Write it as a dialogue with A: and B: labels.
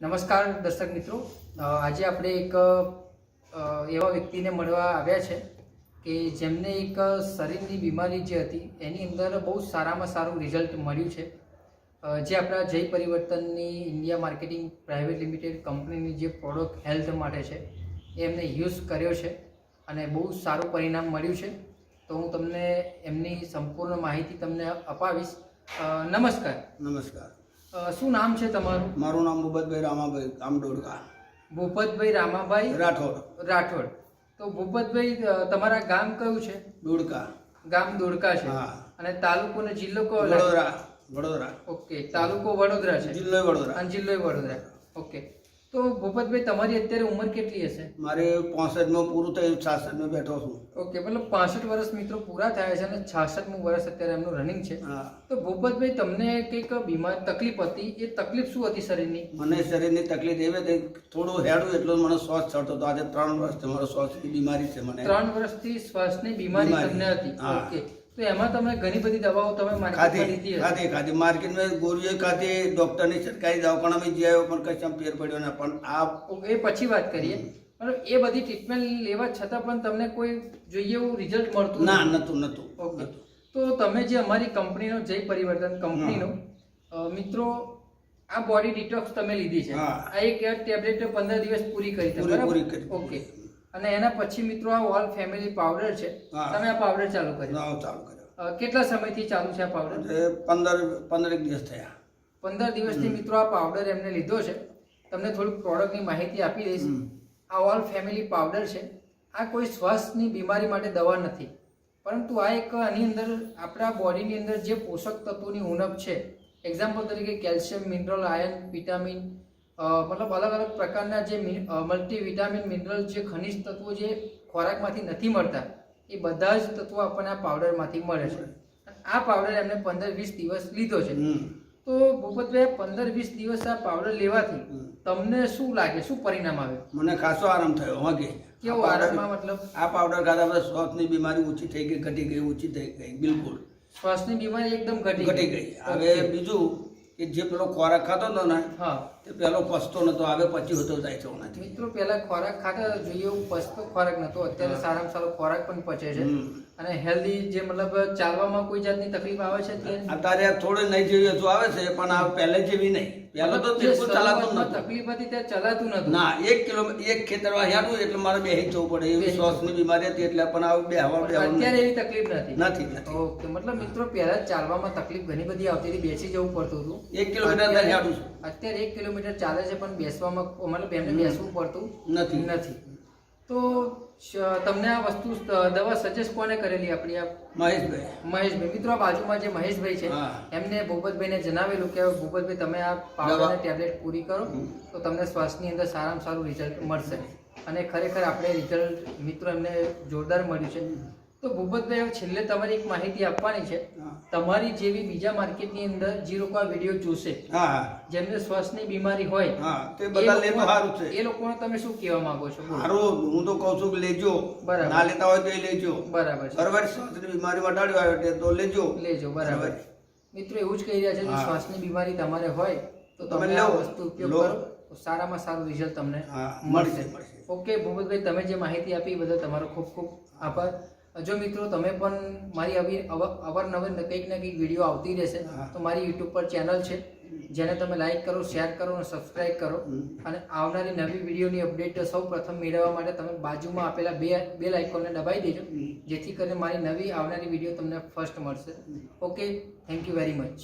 A: નમસ્કાર દર્શક મિત્રો. આજે આપણે એક એવા વ્યક્તિને મળવા આવ્યા છે કે જેમને એક શરીરની બીમારી જે હતી, એની અંદર બહુ સારામાં સારું રિઝલ્ટ મળ્યું છે. જે આપણા જય પરિવર્તનની ઇન્ડિયા માર્કેટિંગ પ્રાઇવેટ લિમિટેડ કંપનીની જે પ્રોડક્ટ હેલ્થ માટે છે, એ એમને યુઝ કર્યો છે અને બહુ સારું પરિણામ મળ્યું છે. તો હું તમને એમની સંપૂર્ણ માહિતી તમને અપાવીશ. નમસ્કાર.
B: નમસ્કાર.
A: શું નામ છે તમારું?
B: મારું નામ ભૂપતભાઈ રામાભાઈ ગામ ડોડકા
A: ભૂપતભાઈ રામાભાઈ
B: રાઠોડ.
A: રાઠોડ. તો ભૂપતભાઈ તમારા ગામ કયું છે?
B: ડોડકા
A: ગામ દોડકા છે.
B: હા.
A: અને તાલુકો ને જિલ્લો કયો?
B: વડોદરા. વડોદરા.
A: ઓકે તાલુકો વડોદરા છે.
B: જિલ્લો વડોદરા.
A: અને જિલ્લો વડોદરા. ઓકે. તો ભૂપતભાઈ તમારી અત્યારે ઉંમર કેટલી હશે?
B: મારે પોસઠમાં પૂરું થયું છાસઠમાં બેઠો છું.
A: ઓકે મતલબ પાસઠ વર્ષ મિત્રો પૂરા થયા છે અને છાસઠમું વર્ષ અત્યારે એમનું રનિંગ છે. તો ભૂપતભાઈ તમને કંઈક બીમાર તકલીફ હતી? એ તકલીફ શું હતી શરીરની?
B: મને શરીરની તકલીફ એવી હતી થોડું હેડું એટલો મને શ્વાસ ચડતો હતો. આજે ત્રણ વર્ષથી મારો શ્વાસની બીમારી છે મને.
A: ત્રણ વર્ષથી શ્વાસની બીમારી
B: બીમારી.
A: તમને હતી? ઓકે. તો એમાં તમે ઘણી બધી દવાઓ તમે
B: ખાધી ખાધી ખાધી. માર્કેટમાં ગોળીઓ ખાધી ડૉક્ટરની સરકારી દવાખાનામાં જઈ આવ્યો પણ કશું ફેર પડ્યો ના. પણ આ
A: એ પછી વાત કરીએ. પણ એ બધી ટ્રીટમેન્ટ લેવા છતાં પણ તમને કોઈ જોઈએ એવું રિઝલ્ટ મળતું
B: ના
A: નહોતું
B: નતું નતું
A: ઓકે તો તમે જે અમારી કંપનીનો જય પરિવર્તન કંપનીનો મિત્રો આ બોડી ડિટોક્સ તમે લીધી છે. આ એક ટેબ્લેટ પંદર દિવસ પૂરી કરી છે.
B: પૂરી કરી.
A: ઓકે અને એના પછી મિત્રો આ ઓલ ફેમિલી પાવડર છે તમે આ પાવડર ચાલુ કર્યો?
B: ચાલુ કર્યો.
A: કેટલા સમયથી ચાલુ છે આ પાવડર
B: પંદર પંદર દિવસ થયા.
A: પંદર દિવસથી મિત્રો આ પાવડર એમને લીધો છે. તમને થોડુંક પ્રોડક્ટની માહિતી આપી દઈશ. આ ઓલ ફેમિલી પાવડર છે. આ કોઈ શ્વાસની બીમારી માટે દવા નથી. પરંતુ આ એક આની અંદર આપણા બોડીની અંદર જે પોષક તત્વોની ઉણપ છે એક્ઝામ્પલ તરીકે કેલ્શિયમ મિનરલ આયર્ન વિટામિન મતલબ અલગ અલગ પ્રકારના જે મલ્ટી વિટામિન મિનરલ જે ખનિજ તત્વો જે ખોરાકમાંથી નથી મળતા એ બધા જ તત્વો આપણને આ પાવડરમાંથી મળે છે. આ પાવડર એમને પંદર વીસ દિવસ લીધો છે. તો ભૂપતભાઈ પંદર વીસ દિવસ આ પાવડર લેવાથી તમને શું લાગે? શું પરિણામ આવે?
B: મને ખાસો આરામ થયો વાગે
A: કેવો આરામમાં મતલબ?
B: આ પાવડર ખાતા બધા શ્વાસની બીમારી ઓછી થઈ ગઈ ઘટી ગઈ ઓછી થઈ ગઈ બિલકુલ.
A: શ્વાસની બીમારી એકદમ ઘટી
B: ઘટી ગઈ. હવે બીજું કે જે પેલો ખોરાક ખાતો હતો ને
A: હા.
B: તે પેલો પસતો નતો આવે પછી હોતો જાય છે ઓનાથી
A: મિત્રો પેલા ખોરાક ખાતા જોઈએ એવું પસતો ખોરાક નતો. અત્યારે સારામાં સારો ખોરાક પણ પચે છે. અને હેલ્ધી જે મતલબ ચાલવામાં કોઈ જાતની તકલીફ આવે છે અત્યારે?
B: થોડે નહીં જેવી હજુ આવે છે પણ આ પહેલે જેવી નહીં. પહેલા તો ચાલાતું નતું.
A: તકલીફ હતી ત્યાં ચલાતું નતું.
B: ના એક કિલોમીટર એક ખેતર હેડું એટલે મારે બેહી જવું પડે. એવી શ્વાસની બીમારી હતી એટલે પણ આ બે હવા બે
A: અત્યારે એવી તકલીફ નથી.
B: નથી
A: ઓકે મતલબ મિત્રો પહેલા ચાલવામાં તકલીફ ઘણી બધી આવતી હતી બેસી જવું પડતું હતું.
B: એક કિલોમીટર
A: અત્યારે-
B: હેડું છું.
A: અત્યારે એક કિલોમીટર ચાલે છે પણ બેસવામાં મતલબ એમને બેસવું પડતું
B: નથી.
A: નથી. તો તમને આ વસ્તુ દવા સજેસ્ટ કોને કરેલી આપણી આ
B: મહેશભાઈ.
A: મહેશભાઈ? મિત્રો આ બાજુમાં જે મહેશભાઈ છે એમને ભૂપતભાઈને જણાવેલું કે ભૂપતભાઈ તમે આ પાવડરની ટેબ્લેટ પૂરી કરો તો તમને શ્વાસની અંદર સારામાં સારું રિઝલ્ટ મળશે. અને ખરેખર આપણે રિઝલ્ટ મિત્રો એમને જોરદાર મળ્યું છે. તો ભૂપતભાઈ છેલ્લે તમારી એક માહિતી આપવાની છે. તમારી જેવી બીજા માર્કેટની અંદર જે લોકો વીડિયો જોશે જેમને શ્વાસની બીમારી હોય
B: તે બધા
A: એ
B: લે તો
A: લોકો-
B: સારું છે.
A: એ લોકોને તમે શું કહેવા માંગો છો?
B: સારું હું તો કહું છું કે લેજો.
A: બરાબર.
B: ના લેતા હોય તો એ લેજો.
A: બરાબર
B: બરાબર શ્વાસની બીમારી આવે એટલે તો લેજો.
A: લેજો બરાબર. મિત્રો એવું જ કહી રહ્યા છે જો
B: હા.
A: શ્વાસની બીમારી તમારે હોય તો
B: તમે
A: આ વસ્તુ ઉપયોગ કરો સારામાં સારું રિઝલ્ટ તમને મળશે. ઓકે ભૂપતભાઈ તમે જે માહિતી આપી બધા તમારો ખૂબ ખૂબ આભાર. જો મિત્રો તમે પણ મારી આવી અવ- અવારનવાર કંઈક ને કંઈક વીડિયો આવતી રહેશે તો મારી યુટ્યુબ પર ચેનલ છે. જેને તમે લાઈક કરો શેર કરો અને સબસ્ક્રાઈબ કરો. અને આવનારી નવી વિડીયોની અપડેટ સૌ પ્રથમ મેળવવા માટે તમે બાજુમાં આપેલા બે બે આઇકોનને દબાવી દેજો. જેથી કરીને મારી નવી આવનારી વીડિયો તમને ફર્સ્ટ મળશે. Okay thank you very much